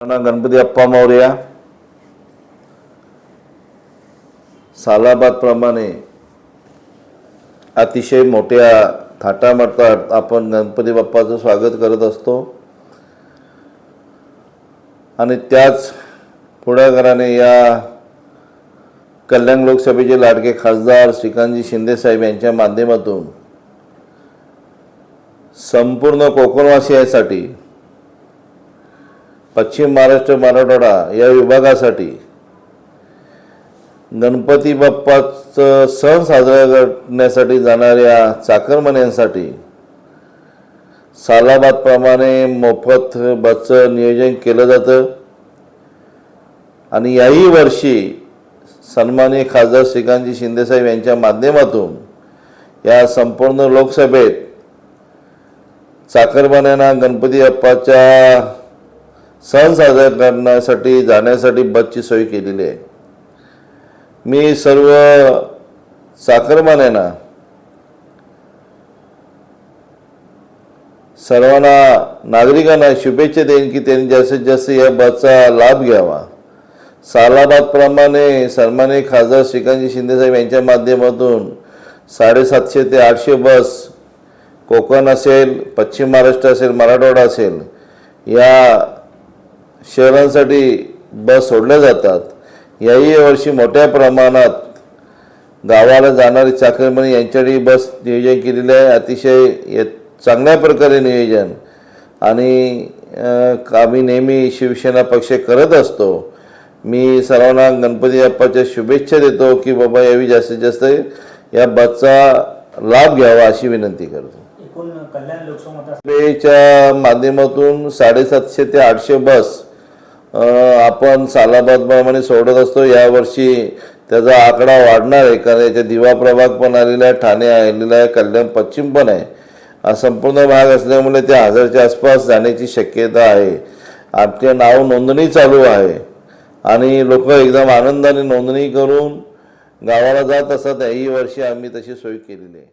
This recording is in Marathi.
गणपती अप्पा मौर्या सालाबादप्रमाणे अतिशय मोठ्या थाटामाटात आपण गणपती बाप्पाचं स्वागत करत असतो आणि त्याच पुढाकाराने या कल्याण लोकसभेचे लाडके खासदार श्रीकांतजी शिंदेसाहेब यांच्या माध्यमातून संपूर्ण कोकणवासियांसाठी पश्चिम महाराष्ट्र मराठवाडा या विभागासाठी गणपती बाप्पाचं सण साजरा करण्यासाठी जाणाऱ्या चाकरमान्यांसाठी सालाबादप्रमाणे मोफत बसचं नियोजन केलं जातं. आणि याही वर्षी सन्माननीय खासदार श्रीकांतजी शिंदेसाहेब यांच्या माध्यमातून या संपूर्ण लोकसभेत चाकरमान्यांना गणपती बाप्पाच्या सण साजरा करण्यासाठी जाण्यासाठी बसची सोय केलेली आहे. मी सर्व चाकरमान्यांना सर्वांना नागरिकांना शुभेच्छा देईन की त्यांनी जास्तीत जास्त या बसचा लाभ घ्यावा. सालाबादप्रमाणे सन्मानित खासदार श्रीकांतजी शिंदेसाहेब यांच्या माध्यमातून साडेसातशे ते आठशे बस कोकण असेल पश्चिम महाराष्ट्र असेल मराठवाडा असेल या शहरांसाठी बस सोडल्या जातात. याही वर्षी मोठ्या प्रमाणात गावाला जाणारी चाकरमानी यांच्यासाठी बस नियोजन केलेलं आहे. अतिशय य- चांगल्या प्रकारे नियोजन आणि आम्ही नेहमी शिवसेना पक्ष करत असतो. मी सर्वांना गणपती बाप्पाच्या शुभेच्छा देतो की बाबा यावी जास्तीत जास्त या बसचा लाभ घ्यावा अशी विनंती करतो. एकूण कल्याण लोकसभा माध्यमातून साडेसातशे ते आठशे बस आपण सालाबादप्रमाणे सोडत असतो यावर्षी त्याचा आकडा वाढणार आहे कारण याच्या दिवा प्रभाग पण आलेला आहे ठाणे आलेला आहे कल्याण पश्चिम पण आहे. हा संपूर्ण भाग असल्यामुळे त्या हजारच्या आसपास जाण्याची शक्यता आहे. आपले नाव नोंदणी चालू आहे. आणि लोक एकदम आनंदाने नोंदणी करून गावाला जात असतात याही वर्षी आम्ही तशी सोय केलेली आहे.